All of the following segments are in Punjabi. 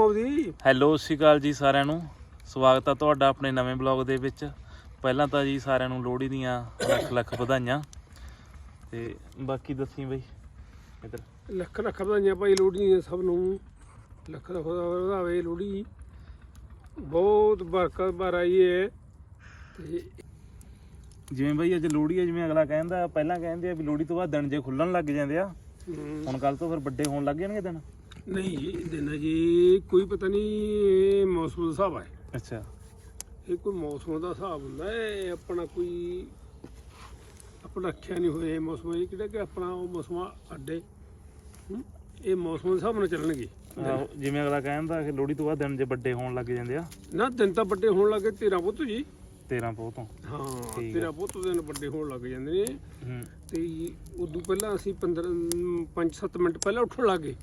ਆਉਦੀ ਹੈਲੋ ਸਤਿ ਸ਼੍ਰੀ ਅਕਾਲ ਜੀ ਸਾਰਿਆਂ ਨੂੰ। ਸਵਾਗਤ ਹੈ ਤੁਹਾਡਾ ਆਪਣੇ ਨਵੇਂ ਬਲੌਗ ਦੇ ਵਿੱਚ। ਪਹਿਲਾਂ ਤਾਂ ਜੀ ਸਾਰਿਆਂ ਨੂੰ ਲੋਹੜੀ ਦੀਆਂ ਲੱਖ ਲੱਖ ਵਧਾਈਆਂ। ਤੇ ਬਾਕੀ ਦੱਸੀ ਬਈ ਇਧਰ। ਲੱਖ ਲੱਖ ਵਧਾਈਆਂ ਭਾਈ ਲੋਹੜੀ ਸਭ ਨੂੰ। ਲੱਖ ਲੱਖ ਵਧਾਵੇ ਲੋਹੜੀ। ਬਹੁਤ ਬਰਕਤ ਭਰ ਆਈ ਹੈ ਤੇ ਜਿਵੇਂ ਬਈ ਅੱਜ ਲੋਹੜੀ ਹੈ ਜਿਵੇਂ ਅਗਲਾ ਕਹਿੰਦਾ ਪਹਿਲਾਂ ਕਹਿੰਦੇ ਆ ਵੀ ਲੋਹੜੀ ਤੋਂ ਬਾਅਦ ਦਿਨ ਜੇ ਖੁੱਲਣ ਲੱਗ ਜਾਂਦੇ ਆ। ਹੁਣ ਕੱਲ ਤੋਂ ਫਿਰ ਵੱਡੇ ਹੋਣ ਲੱਗ ਜਾਣਗੇ ਦਿਨ। ਨਹੀਂ ਜੀ ਦਿਨ ਜੀ ਕੋਈ ਪਤਾ ਨਹੀਂ ਇਹ ਮੌਸਮ ਦਾ ਹਿਸਾਬ ਹੈ। ਅੱਛਾ। ਇਹ ਕੋਈ ਮੌਸਮ ਦਾ ਹਿਸਾਬ ਹੁੰਦਾ ਹੈ ਇਹ ਆਪਣਾ ਕੋਈ ਆਪਣਾ ਰੱਖਿਆ ਨਹੀਂ ਹੋਇਆ ਇਹ ਮੌਸਮ ਇਹ ਕਿਹੜਾ ਕਿ ਆਪਣਾ ਉਹ ਮੌਸਮ ਅੱਡੇ ਹਮ, ਇਹ ਮੌਸਮ ਦੇ ਹਿਸਾਬ ਨਾਲ ਚੱਲਣਗੇ। ਆਹੋ, ਜਿਵੇਂ ਅਗਲਾ ਕਹਿੰਦਾ ਕਿ ਲੋਹੜੀ ਤੋਂ ਬਾਅਦ ਦਿਨ ਜੇ ਵੱਡੇ ਹੋਣ ਲੱਗ ਜਾਂਦੇ ਆ। ਨਾ ਦਿਨ ਤਾਂ ਵੱਡੇ ਹੋਣ ਲੱਗੇ ਤੇਰਾ ਪੁੱਤ ਜੀ। 13 ਪੋਹ ਤੋਂ ਹਾਂ ਠੀਕ ਹੈ। ਤੇਰਾ ਪੁੱਤ ਦਿਨ ਵੱਡੇ ਹੋਣ ਲੱਗ ਜਾਂਦੇ ਨੇ। ਹੂੰ। ਤੇ ਉਦੋਂ ਪਹਿਲਾਂ ਅਸੀਂ 15 5-7 ਮਿੰਟ ਪਹਿਲਾਂ ਉੱਠਣ ਲੱਗੇ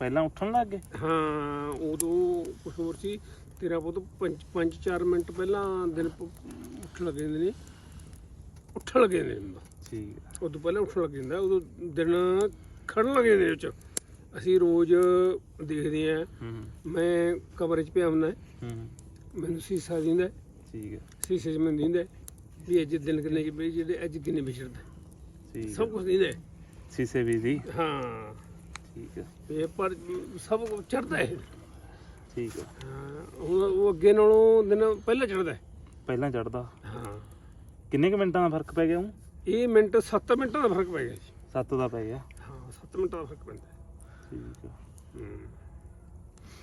ਪਹਿਲਾਂ ਉੱਠਣ ਲੱਗ ਗਏ? ਹਾਂ ਉਦੋਂ ਕੁਝ ਹੋਰ ਸੀ। ਤੇਰਾ ਪੁੱਤ 5-4 ਮਿੰਟ ਪਹਿਲਾਂ ਦਿਨ ਪ- ਉੱਠਣ ਲੱਗੇ ਨੇ। ਉੱਠਣ ਲੱਗੇ ਨੇ ਠੀਕ ਹੈ ਉਦੋਂ ਪਹਿਲਾਂ ਉੱਠਣ ਲੱਗ ਜਾਂਦਾ ਉਦੋਂ ਦਿਨ ਖੜਨ ਲੱਗੇ ਨੇ ਵਿੱਚ। ਅਸੀਂ ਰੋਜ਼ ਦੇਖਦੇ ਆ ਹੂੰ ਮੈਂ ਕਮਰੇ 'ਚ ਪਿਆ ਹੁੰਦਾ ਹੂੰ। ਮੈਨੂੰ ਸੀਸਾ ਦਿੰਦਾ ਠੀਕ ਹੈ ਸੀਸੇ 'ਚ ਮੈਨੂੰ ਦਿੰਦਾ ਵੀ ਅੱਜ ਦਿਨ ਕਿੰਨੇ ਕਿ ਜਿਹੜੇ ਅੱਜ ਕਿੰਨੇ ਵਿਛੜਦਾ ਠੀਕ ਹੈ ਸਭ ਕੁਝ ਦਿੰਦਾ ਸੀਸੇ ਵੀ ਦੀ ਹਾਂ। ਠੀਕ ਹੈ। ਇਹ ਪਰ ਸਭ ਕੁਝ ਚੜਦਾ ਹੈ ਠੀਕ ਹੈ। ਹਾਂ ਹੁਣ ਉਹ ਅੱਗੇ ਨਾਲੋਂ ਦਿਨ ਪਹਿਲਾਂ ਚੜਦਾ ਹੈ। ਪਹਿਲਾਂ ਚੜਦਾ ਹਾਂ। ਕਿੰਨੇ ਕੁ ਮਿੰਟਾਂ ਦਾ ਫ਼ਰਕ ਪੈ ਗਿਆ ਉਹ ਇਹ ਮਿੰਟ 7 ਮਿੰਟਾਂ ਦਾ ਫ਼ਰਕ ਪੈ ਗਿਆ ਜੀ। 7 ਦਾ ਪੈ ਗਿਆ? ਹਾਂ 7 ਮਿੰਟਾਂ ਦਾ ਫ਼ਰਕ ਪੈਂਦਾ ਹੈ। ਠੀਕ ਹੈ। ਹੂੰ।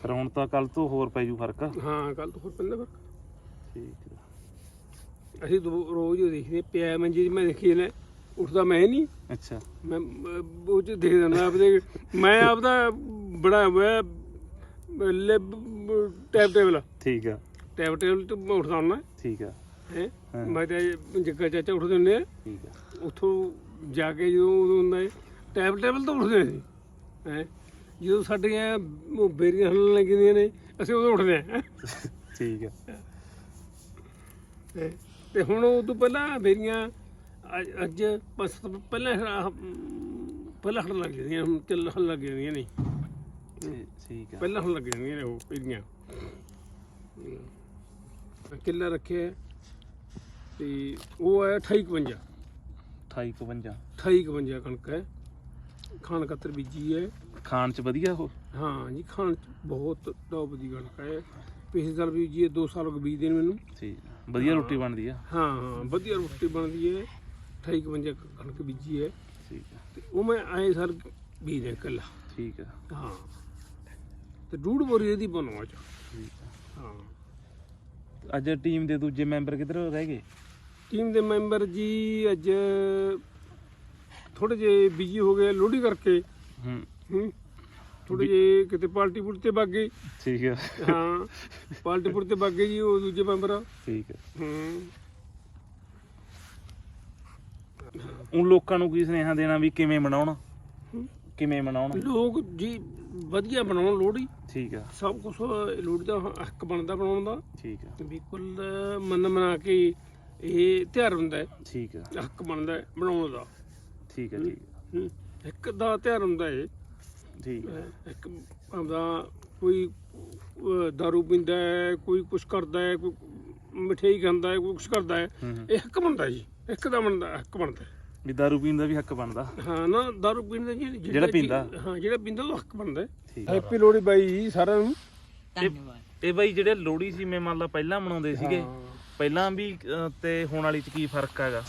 ਹੁਣ ਤਾਂ ਕੱਲ ਤੋਂ ਹੋਰ ਪੈ ਜੂ ਫ਼ਰਕ। ਹਾਂ ਕੱਲ ਤੋਂ ਹੋਰ ਪੈਂਦਾ ਫ਼ਰਕ। ਠੀਕ ਹੈ। ਅਸੀਂ ਦੋ ਰੋਜ਼ ਹੀ ਦੇਖਦੇ ਪਿਆ ਮੰਜੀ 'ਚ ਮੈਂ ਦੇਖੀ ਨਾ ਉੱਠਦਾ ਮੈਂ ਨਹੀਂ। ਅੱਛਾ। ਮੈਂ ਅਹ, ਉਹ ਚ ਦੇਖ ਦਿੰਦਾ ਆਪਦੇ ਮੈਂ ਆਪਦਾ ਬੜਾ ਹੋਇਆ ਲਿਬ ਟੈਬ ਟੇਬਲ। ਠੀਕ ਆ। ਟੈਬ ਟੇਬਲ ਤੋਂ ਮੈਂ ਉੱਠਦਾ ਹੁੰਦਾ। ਠੀਕ ਆ। ਹੈ? ਹਾਂ। ਮੈਂ ਤਾਂ ਜੱਗਾ ਚਾਚਾ ਉੱਠਦੇ ਹੁੰਦੇ ਆ। ਠੀਕ ਆ। ਉੱਥੋਂ ਜਾ ਕੇ ਜਦੋਂ ਉਦੋਂ ਹੁੰਦਾ ਹੈ ਟੈਬ ਟੇਬਲ ਤੋਂ ਉੱਠਦੇ ਸੀ। ਹੈ? ਜਦੋਂ ਸਾਡੀਆਂ ਉਹ ਬੇਰੀਆਂ ਹਲਣ ਲੱਗਦੀਆਂ ਨੇ ਅਸੀਂ ਉਦੋਂ ਉੱਠਦੇ ਆ। ਠੀਕ ਆ। ਹੈਂ। ਤੇ ਹੁਣ ਉਹ ਤੋਂ ਪਹਿਲਾਂ ਬੇਰੀਆਂ ਅੱਜ- ਅੱਜ ਬਸ ਪਹਿਲਾਂ ਆਹ, ਅਮ, ਪਹਿਲਾਂ ਹਲਣ ਲੱਗ ਜਾਂਦੀਆਂ ਹੁਣ ਚੱਲ ਹਲਣ ਲੱਗ ਜਾਂਦੀਆਂ ਨਹੀਂ ਠੀ- ਠੀਕ ਆ। ਪਹਿਲਾਂ ਹਲਣ ਲੱਗ ਜਾਂਦੀਆਂ ਨੇ ਉਹ ਹਮ। ਕਿੱਲਾ ਰੱਖਿਆ ਤੇ ਉਹ ਹੈ 2852 28 52 2852 ਕਣਕ ਹੈ। ਖਾਣ ਖਾਤਰ ਬੀਜੀ ਹੈ। ਖਾਣ ਚ ਵਧੀਆ ਉਹ? ਹਾਂ ਜੀ ਖਾਣ ਚ ਬਹੁਤ ਟੌਪ ਦੀ ਕਣਕ ਹੈ। ਪਿਛਲੇ ਸਾਲ ਬੀਜੀ ਹੈ 2 ਸਾਲ ਹੋ ਗਏ ਬੀਜਦੇ ਨੇ ਮੈਨੂੰ। ਠੀਕ। ਵਧੀਆ ਰੋਟੀ ਬਣਦੀ ਆ। ਹਾਂ ਹਾਂ ਵਧੀਆ ਰੋਟੀ ਬਣਦੀ ਹੈ। 2852 ਕਣਕ ਬੀਜੀ ਹੈ। ਠੀਕ ਆ ਤੇ ਉਹ ਮੈਂ ਆਏ ਸਰ ਬੀਜਿਆ ਕੱਲਾ ਠੀਕ ਆ ਹਾਂ। ਤੇ ਡੂੜ ਬੋਰੀ ਇਹਦੀ ਬਣਵਾ ਚ ਠੀਕ ਹਾਂ। ਅੱਜ ਟੀਮ ਦੇ ਦੂਜੇ ਮੈਂਬਰ ਕਿੱਧਰ ਰਹਿ ਗਏ? ਟੀਮ ਦੇ ਮੈਂਬਰ ਜੀ ਅੱਜ ਥੋੜੇ ਜੇ ਬਿਜ਼ੀ ਹੋ ਗਏ ਲੋਹੜੀ ਕਰਕੇ। ਹੂੰ। ਹੂੰ। ਥੋੜੇ ਜੇ ਕਿਤੇ ਪਾਰਟੀ ਪੁਰਤੀ ਤੇ ਵਗ ਗਏ। ਠੀਕ ਆ ਹਾਂ। ਪਾਰਟੀ ਪੁਰਤੀ ਤੇ ਵਗ ਗਏ ਜੀ ਉਹ ਦੂਜੇ ਮੈਂਬਰ। ਠੀਕ ਆ ਹੂੰ। ਉਹ ਲੋਕਾਂ ਨੂੰ ਕੀ ਸੁਨੇਹਾ ਦੇਣਾ ਵੀ ਕਿਵੇਂ ਮਨਾਉਣ? ਹੂੰ। ਕਿਵੇਂ ਮਨਾਉਣ? ਲੋਕ ਜੀ ਵਧੀਆ ਬਣਾਉਣ ਲੋਹੜੀ। ਠੀਕ ਆ। ਸਭ ਕੁਝ ਲੋਹੜੀ ਦਾ ਹੱਕ ਬਣਦਾ ਬਣਾਉਣ ਦਾ। ਠੀਕ ਆ। ਬਿਲਕੁਲ ਮਨ ਮਨਾ ਕੇ ਇਹ ਤਿਉਹਾਰ ਹੁੰਦਾ ਹੈ। ਠੀਕ ਆ। ਹੱਕ ਬਣਦਾ ਹੈ ਬਣਾਉਣ ਦਾ। ਠੀਕ ਆ ਹੂੰ। ਇੱਕ ਦਾ ਤਿਉਹਾਰ ਹੁੰਦਾ ਹੈ ਠੀਕ ਆ। ਇੱਕ ਆਪਦਾ ਕੋਈ ਦਾਰੂ ਪੀਂਦਾ ਹੈ ਕੋਈ ਕੁਛ ਕਰਦਾ ਹੈ ਕੋਈ ਮਠਿਆਈ ਖਾਂਦਾ ਹੈ ਕੋਈ ਕੁਛ ਕਰਦਾ ਹੈ। ਹੂੰ ਹੂੰ। ਇਹ ਹੱਕ ਬਣਦਾ ਜੀ। ਇੱਕ ਦਾ ਬਣਦਾ ਹੱਕ ਬਣਦਾ। ਵੀ ਦਾਰੂ ਪੀਣ ਦਾ ਵੀ ਹੱਕ ਬਣਦਾ। ਹਾਂ ਨਾ ਦਾਰੂ ਪੀਣ ਦਾ ਜੀ ਜਿਹੜਾ ਪੀਂਦਾ। ਹਾਂ ਜਿਹੜਾ ਪੀਂਦਾ ਉਹ ਹੱਕ ਬਣਦਾ। ਹੈ ਠੀਕ। ਆ ਹੈਪੀ ਲੋਹੜੀ ਬਾਈ ਜੀ ਸਾਰਿਆਂ ਨੂੰ। ਇਹ ਬਾਈ ਜਿਹੜੇ ਲੋਹੜੀ ਸੀ ਮੈਂ ਮੰਨ ਲਾ ਪਹਿਲਾਂ ਮਨਾਉਂਦੇ ਸੀਗੇ। ਪਹਿਲਾਂ ਵੀ ਅਹ, ਤੇ ਹੁਣ ਵਾਲੀ ਚ ਕੀ ਫ਼ਰਕ ਹੈਗਾ?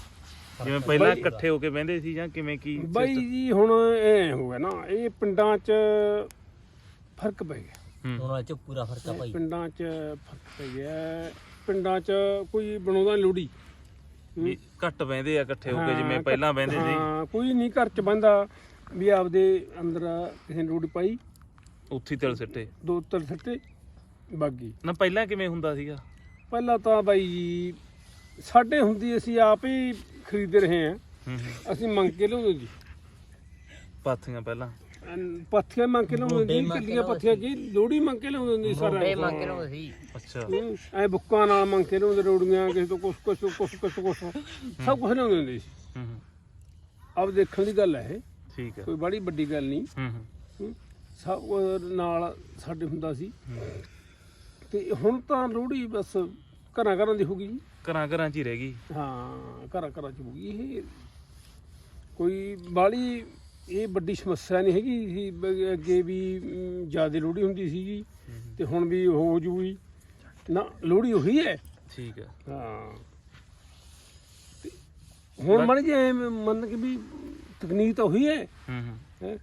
ਜਿਵੇਂ ਪਹਿਲਾਂ ਇਕੱਠੇ ਹੋ ਕੇ ਬਹਿੰਦੇ ਸੀ ਜਾਂ ਕਿਵੇਂ ਕੀ ਬਾਈ ਜੀ ਹੁਣ ਇਹ ਹੋ ਗਿਆ ਨਾ ਇਹ ਪਿੰਡਾਂ 'ਚ ਫ਼ਰਕ ਪੈ ਗਿਆ। ਹੂੰ। ਉਹਨਾਂ ਚ ਪੂਰਾ ਫ਼ਰਕ ਆ ਭਾਈ ਪਿੰਡਾਂ 'ਚ ਫ਼ਰਕ ਪੈ ਗਿਆ। ਪਿੰਡਾਂ 'ਚ ਕੋਈ ਬਣਾਉਂਦਾ ਨੀ ਲੋਹੜੀ। ਵੀ ਘੱਟ ਬਹਿੰਦੇ ਆ ਇਕੱਠੇ ਹੋ ਕੇ ਜਿਵੇਂ ਪਹਿਲਾਂ ਬਹਿੰਦੇ ਸੀ। ਹਾਂ ਕੋਈ ਨਹੀਂ ਘਰ 'ਚ ਬੰਦਾ ਵੀ ਆਪਦੇ ਅੰਦਰ ਕਿਸੇ ਨੇ ਲੋਹੜੀ ਪਾਈ। ਉੱਥੇ ਹੀ ਤਿਲ ਸਿੱਟੇ। ਦੋ ਤਿਲ ਸੱਟੇ ਬਾਗੀ। ਨਾ ਪਹਿਲਾਂ ਕਿਵੇਂ ਹੁੰਦਾ ਸੀਗਾ? ਪਹਿਲਾਂ ਤਾਂ ਬਾਈ ਜੀ ਸਾਡੇ ਹੁੰਦੀ ਅਸੀਂ ਆਪ ਹੀ ਖਰੀਦ ਰਹੇ ਹਾਂ ਹੂੰ ਹੂੰ। ਅਸੀਂ ਮੰਗ ਕੇ ਲਿਆਉਂਦੇ ਜੀ ਪਾਥੀਆਂ ਪਹਿਲਾਂ। ਪੱਥੀਆਂ ਮੰਗ ਕੇ ਮੰਗ ਕੇ ਕੱਲੀਆਂ ਪੱਥੀਆਂ ਜੀ ਲੋਹੜੀ ਮੰਗ ਕੇ ਲਿਆਉਂਦੇ ਹੁੰਦੇ ਸੀ ਸਾਰਾ ਮੁੰਡੇ ਮੰਗ ਕੇ ਲਾਉਂਦੇ ਸੀ। ਅੱਛਾ। ਐ ਬੁੱਕਾਂ ਨਾਲ ਮੰਗ ਕੇ ਲਿਆਉਂਦੇ ਰੋੜੀਆਂ ਕਿਸੇ ਤੋਂ ਕੁਛ ਕੁਛ ਕੁਛ ਕੁਛ ਕੁਛ। ਸਭ ਕੁਝ ਲਿਆਉਂਦੇ ਹੁੰਦੇ ਸੀ। ਹੂੰ ਹੂੰ। ਆਪ ਦੇਖਣ ਦੀ ਗੱਲ ਹੈ ਇਹ। ਠੀਕ ਹੈ। ਕੋਈ ਬੜੀ ਵੱਡੀ ਗੱਲ ਨਹੀਂ। ਹੂੰ ਹੂੰ। ਹੂੰ। ਸਭ ਨਾਲ ਸਾਡੇ ਹੁੰਦਾ ਸੀ। ਤੇ ਹੁਣ ਤਾਂ ਲੋਹੜੀ ਬਸ ਘਰਾਂ ਘਰਾਂ ਦੀ ਹੋ ਗਈ। ਜੀ ਘਰਾਂ ਘਰਾਂ 'ਚ ਹੀ ਰਹਿ ਗਈ। ਹਾਂ ਘਰਾਂ ਘਰਾਂ ਚ ਹੋ ਗਈ ਇਹ। ਕੋਈ ਬਾਲੀ ਇਹ ਵੱਡੀ ਸਮੱਸਿਆ ਨਹੀਂ ਹੈਗੀ ਸੀ ਬ- ਅੱਗੇ ਵੀ ਜ਼ਿਆਦਾ ਲੋਹੜੀ ਹੁੰਦੀ ਸੀ ਜੀ ਤੇ ਹੁਣ ਵੀ ਹੋ ਜੂਗੀ। ਨਾ ਲੋਹੜੀ ਉਹੀ ਹੈ। ਠੀਕ ਹੈ। ਹਾਂ। ਤੇ ਹੁਣ ਮਨ ਜੇ ਮੰਨ ਕੇ ਵੀ ਤਕਨੀਕ ਤਾਂ ਉਹੀ ਹੈ। ਹੂੰ ਹੂੰ। ਹੈਂ।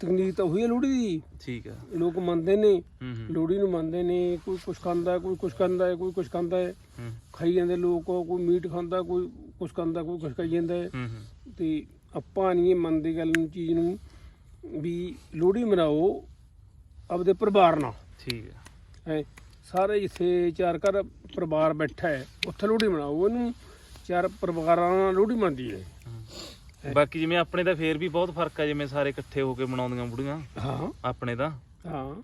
ਤਕਨੀਕ ਤਾਂ ਉਹੀ ਹੈ ਲੋਹੜੀ ਦੀ। ਠੀਕ ਹੈ। ਲੋਕ ਮੰਨਦੇ ਨੇ ਹੂੰ ਹੂੰ। ਲੋਹੜੀ ਨੂੰ ਮੰਨਦੇ ਨੇ ਕੋਈ ਕੁਛ ਖਾਂਦਾ ਕੋਈ ਕੁਛ ਖਾਂਦਾ ਹੈ ਕੋਈ ਕੁਛ ਖਾਂਦਾ ਹੈ। ਹੂੰ। ਖਾਈ ਜਾਂਦੇ ਲੋਕ ਕੋਈ ਮੀਟ ਖਾਂਦਾ ਕੋਈ ਕੁਛ ਖਾਂਦਾ ਕੋਈ ਕੁਛ ਖਾਈ ਜਾਂਦਾ ਹੈ। ਹੂੰ ਹੂੰ। ਤੇ ਆਪਾਂ ਨਹੀਂ ਇਹ ਮੰਨਦੇ ਗੱਲ ਨੂੰ ਚੀਜ਼ ਨੂੰ ਵੀ ਲੋਹੜੀ ਮਨਾਓ ਆਪਦੇ ਪਰਿਵਾਰ ਨਾਲ। ਠੀਕ ਹੈ। ਹੈ ਸਾਰੇ ਜਿੱਥੇ ਚਾਰ ਘਰ ਪਰਿਵਾਰ ਬੈਠਾ ਹੈ ਉੱਥੇ ਲੋਹੜੀ ਮਨਾਓ ਉਹਨੂੰ ਚਾਰ ਪਰਿਵਾਰਾਂ ਨਾਲ ਲੋਹੜੀ ਮੰਨਦੀ ਹੈ। ਹੂੰ। ਬਾਕੀ ਜਿਵੇਂ ਆਪਣੇ ਤਾਂ ਫੇਰ ਵੀ ਬਹੁਤ ਫ਼ਰਕ ਆ ਜਿਵੇਂ ਸਾਰੇ ਇਕੱਠੇ ਹੋ ਕੇ ਮਨਾਉਂਦੀਆਂ ਬੁੜੀਆਂ ਹਾਂ। ਆਪਣੇ ਤਾਂ ਹਾਂ।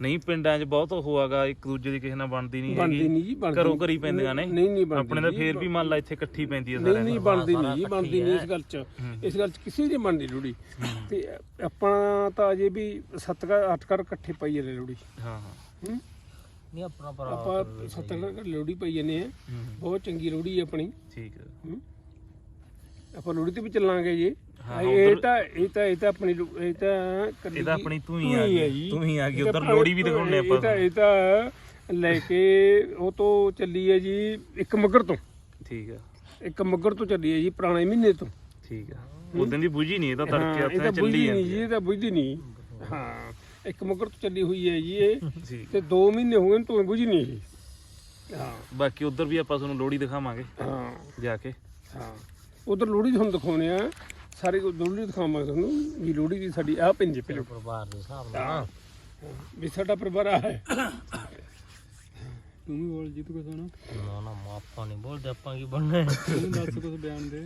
ਨਹੀਂ ਪਿੰਡਾਂ 'ਚ ਬਹੁਤ ਉਹ ਹੈਗਾ ਇੱਕ ਦੂਜੇ ਦੀ ਕਿਸੇ ਨਾਲ ਬਣਦੀ ਨਹੀਂ ਬਣਦੀ ਨਹੀਂ ਜੀ ਬਣਦੀ ਘਰੋਂ ਘਰੀ ਪੈਂਦੀਆਂ ਨੇ। ਨਹੀਂ ਨਹੀਂ ਬਣਦੀ ਆਪਣੇ ਤਾਂ ਫੇਰ ਵੀ ਮੰਨ ਲਾ ਇੱਥੇ ਇਕੱਠੀ ਪੈਂਦੀ ਹੈ ਨਹੀਂ ਸਾਰਿਆਂ ਨਹੀਂ ਦੀ ਬਣਦੀ ਨਹੀਂ ਜੀ ਬਣਦੀ ਨਹੀਂ ਇਸ। ਗੱਲ 'ਚ। ਇਸ ਗੱਲ 'ਚ ਕਿਸੇ ਦੀ ਬਣਦੀ ਲੋਹੜੀ ਤੇ ਆਪਣਾ ਤਾਂ ਅਜੇ ਵੀ ਸੱਤ ਘਰ ਅੱਠ ਘਰ ਇਕੱਠੇ ਪਾਈ ਜਾਂਦੇ ਲੋਹੜੀ ਹਾਂ ਹਾਂ? ਨਹੀਂ ਆਪਣਾ ਭਰਾ ਆਪਾਂ ਸੱਤ ਘਰ ਲੋਹੜੀ ਪਾਈ ਜਾਂਦੇ ਆ। ਬਹੁਤ ਚੰਗੀ ਲੋਹੜੀ ਹੈ ਆਪਣੀ। ਠੀਕ ਹੈ? ਆਪਾਂ ਲੋਹੜੀ ਤੇ ਵੀ ਚੱਲਾਂਗੇ ਜੀ। ਹਾਂ, ਇਹ ਤਾਂ ਇਹ ਤਾਂ ਇਹ ਤਾਂ ਆਪਣੀ ਲੋ- ਇਹ ਤਾਂ ਕੱਲੀ ਇਹ ਤਾਂ ਆਪਣੀ ਤੂੰ ਹੀ ਤੂੰ ਆ ਹੈ ਗਈ ਜੀ। ਤੂੰ ਹੀ ਆ ਗਈ ਇਹ ਤਾਂ ਉਧਰ ਲੋੜੀ ਵੀ ਦਿਖਾਉਣੇ ਇਹ ਤਾਂ ਆਪਾਂ ਇਹ ਤਾਂ ਲੈ ਕੇ ਉਹ ਤੋਂ ਚੱਲੀ ਹੈ ਜੀ ਇੱਕ ਮੱਗਰ ਤੋਂ। ਠੀਕ ਹੈ ਇੱਕ ਮੱਗਰ ਤੋਂ ਚੱਲੀ ਹੈ ਜੀ ਪੁਰਾਣੇ ਮਹੀਨੇ ਤੋਂ। ਠੀਕ ਹੈ। ਉਦੋਂ ਦੀ ਬੁਝੀ ਨਹੀਂ ਇਹ ਤਾਂ ਹਾਂ, ਤੜਕੇ ਇਹ ਉੱਥੇ ਤਾਂ ਚੱਲੀ ਬੁਝਦੀ ਨਹੀਂ ਜਾਂਦੀ ਜੀ ਹੈ। ਇਹ ਤਾਂ ਬੁਝਦੀ ਨਹੀਂ। ਹਾਂ ਇੱਕ ਮੱਗਰ ਤੋਂ ਚੱਲੀ ਹੋਈ ਹੈ ਜੀ ਇਹ। ਠੀਕ। ਤੇ 2 ਮਹੀਨੇ ਹੋ ਗਏ ਨੇ ਤੋਂ ਬੁਝੀ ਨਹੀਂ ਇਹ ਹਾਂ। ਬਾਕੀ ਉਧਰ ਵੀ ਆਪਾਂ ਤੁਹਾਨੂੰ ਲੋੜੀ ਦਿਖਾਵਾਂਗੇ। ਹਾਂ। ਜਾ ਕੇ। ਹਾਂ। ਉਧਰ ਲੋਹੜੀ ਤੁਹਾਨੂੰ ਦਿਖਾਉਣੇ ਆ ਸਾਰੇ ਕੋ ਲੋਹੜੀ ਦਿਖਾਵਾਂਗੇ ਤੁਹਾਨੂੰ ਵੀ ਲੋਹੜੀ ਦੀ ਸਾਡੀ ਆ ਪਿੰਜੇ ਪਹਿਲਾਂ ਪਰਿਵਾਰ ਦੇ ਹਿਸਾਬ ਨਾਲ ਵੀ ਸਾਡਾ ਪਰਿਵਾਰ ਆ ਹੈ। ਤੂੰ ਵੀ ਬੋਲ ਜੀ ਤੂੰ ਕੁਛ ਨਾ ਨਾ ਨਾ ਆਪਾਂ ਨਹੀਂ ਬੋਲਦੇ ਆਪਾਂ ਕੀ ਬਣਨਾ ਤੂੰ ਦੱਸ ਕੁਛ ਬਿਆਨ ਦੇ।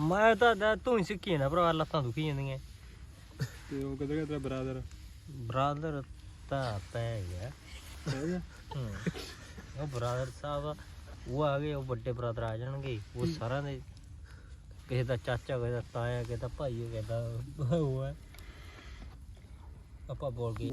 ਮੈਂ ਤਾਂ ਤੂੰ ਹੀ ਸਿੱਖੀ ਨਾ ਭਰਾ ਲੱਤਾਂ ਦੁਖੀ ਜਾਂਦੀਆਂ। ਤੇ ਉਹ ਕਹਦਾ ਤੇਰਾ ਬਰਾਦਰ? ਬ੍ਰਾਦਰ ਤਾਂ ਪੈ ਗਿਆ। ਉਹ ਬ੍ਰਾਦਰ ਸਾਹਿਬ ਉਹ ਆ ਗਏ ਉਹ ਵੱਡੇ ਬ੍ਰਾਦਰ ਆ ਜਾਣਗੇ ਉਹ ਸਾਰਿਆਂ ਦੇ ਕਿਸੇ ਦਾ ਚਾਚਾ, ਕਿਸੇ ਦਾ ਤਾਇਆ, ਕਿਸੇ ਦਾ ਭਾਈ, ਕਿਸੇ ਦਾ ਉਹ ਹੈ। ਆਪਾਂ ਬੋਲ ਗਏ।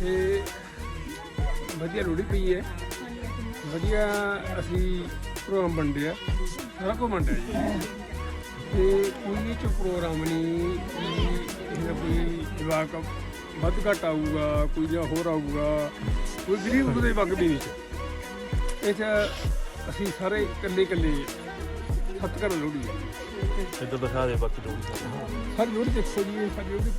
ਤੇ ਵਧੀਆ ਲੋਹੜੀ ਪਈ ਹੈ। ਵਧੀਆ ਅਸੀਂ ਪ੍ਰੋਗਰਾਮ ਵੰਡਿਆ ਸਾਰਾ ਕੁਝ ਵੰਡਿਆ ਜੀ। ਤੇ ਕੋਈ ਇਹ ਚ ਪ੍ਰੋਗਰਾਮ ਨਹੀਂ ਕਿ ਇਹਦਾ ਕੋਈ ਜਵਾਕ ਵੱਧ ਘੱਟ ਆਊਗਾ ਕੋਈ ਜਾਂ ਹੋਰ ਆਊਗਾ ਕੋਈ ਗਰੀਬ ਉਹਦੇ ਵਗ ਵੀ ਨਹੀਂ ਇਹ ਅਸੀਂ ਸਾਰੇ ਇਕੱਲੇ ਇਕੱਲੇ ਸੱਤ ਘਰ ਲੋਹੜੀ ਹੈ। ਇੱਧਰ ਦਿਖਾ ਦੇ ਬਾਕੀ ਲੋਹੜੀ ਸਾਰੀ ਲੋਹੜੀ ਦੇਖੋ ਜੀ ਇਹ ਸਾਰੀ ਲੋਹੜੀ